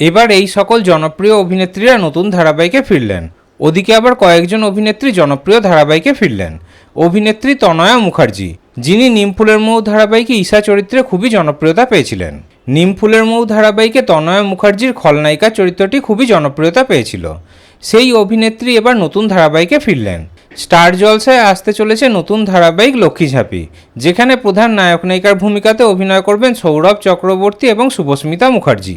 এবার এই সকল জনপ্রিয় অভিনেত্রীরা নতুন ধারাবাহিকে ফিরলেন। ওদিকে আবার কয়েকজন অভিনেত্রী জনপ্রিয় ধারাবাহিকে ফিরলেন। অভিনেত্রী তনয়া মুখার্জি, যিনি নিমফুলের মৌ ধারাবাহিকে ঈশা চরিত্রে খুবই জনপ্রিয়তা পেয়েছিলেন। নিমফুলের মৌ ধারাবাহিকে তনয়া মুখার্জির খলনায়িকা চরিত্রটি খুবই জনপ্রিয়তা পেয়েছিল। সেই অভিনেত্রী এবার নতুন ধারাবাহিকে ফিরলেন। স্টার জলসায় আসতে চলেছে নতুন ধারাবাহিক লক্ষ্মী ঝাঁপি, যেখানে প্রধান নায়ক নায়িকার ভূমিকাতে অভিনয় করবেন সৌরভ চক্রবর্তী এবং শুভস্মিতা মুখার্জি।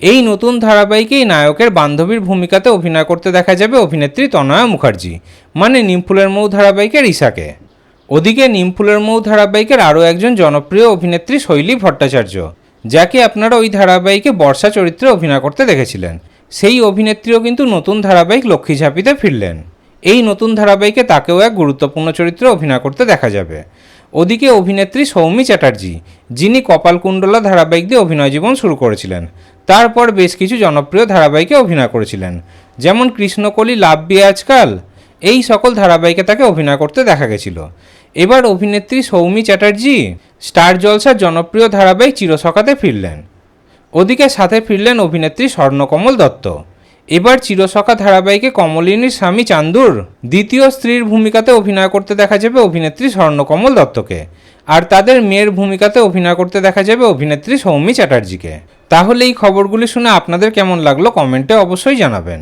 এই নতুন ধারাবাহিকেই নায়কের বান্ধবীর ভূমিকাতে অভিনয় করতে দেখা যাবে অভিনেত্রী তনয়া মুখার্জি মানে নিমফুলের মৌ ধারাবাহিকের ঈশাকে। ওদিকে নিমফুলের মৌ ধারাবাহিকের আরও একজন জনপ্রিয় অভিনেত্রী শৈলী ভট্টাচার্য, যাকে আপনারা ওই ধারাবাহিকে বর্ষা চরিত্রে অভিনয় করতে দেখেছিলেন। সেই অভিনেত্রীও কিন্তু নতুন ধারাবাহিক লক্ষ্মী ঝাঁপিতে ফিরলেন। এই নতুন ধারাবাহিকে তাকেও এক গুরুত্বপূর্ণ চরিত্রে অভিনয় করতে দেখা যাবে। ওদিকে অভিনেত্রী সৌমি চ্যাটার্জি, যিনি কপালকুণ্ডলা ধারাবাহিক দিয়ে অভিনয় জীবন শুরু করেছিলেন। তারপর বেশ কিছু জনপ্রিয় ধারাবাহিকে অভিনয় করেছিলেন, যেমন কৃষ্ণকলি লাভ বিয়ে আজকাল। এই সকল ধারাবাহিকে তাকে অভিনয় করতে দেখা গেছিল। এবার অভিনেত্রী সৌমি চ্যাটার্জি স্টার জলসার জনপ্রিয় ধারাবাহিক চিরসখাতে ফিরলেন। ওদিকে সাথে ফিরলেন অভিনেত্রী স্বর্ণকমল দত্ত। এবার চিরসখা ধারাবাহিকে কমলিনীর স্বামী চান্দুর দ্বিতীয় স্ত্রীর ভূমিকাতে অভিনয় করতে দেখা যাবে অভিনেত্রী স্বর্ণকমল দত্তকে। আর তাদের মেয়ের ভূমিকাতে অভিনয় করতে দেখা যাবে অভিনেত্রী সৌমি চ্যাটার্জিকে। তাহলে এই খবরগুলি শুনে আপনাদের কেমন লাগল কমেন্টে অবশ্যই জানাবেন।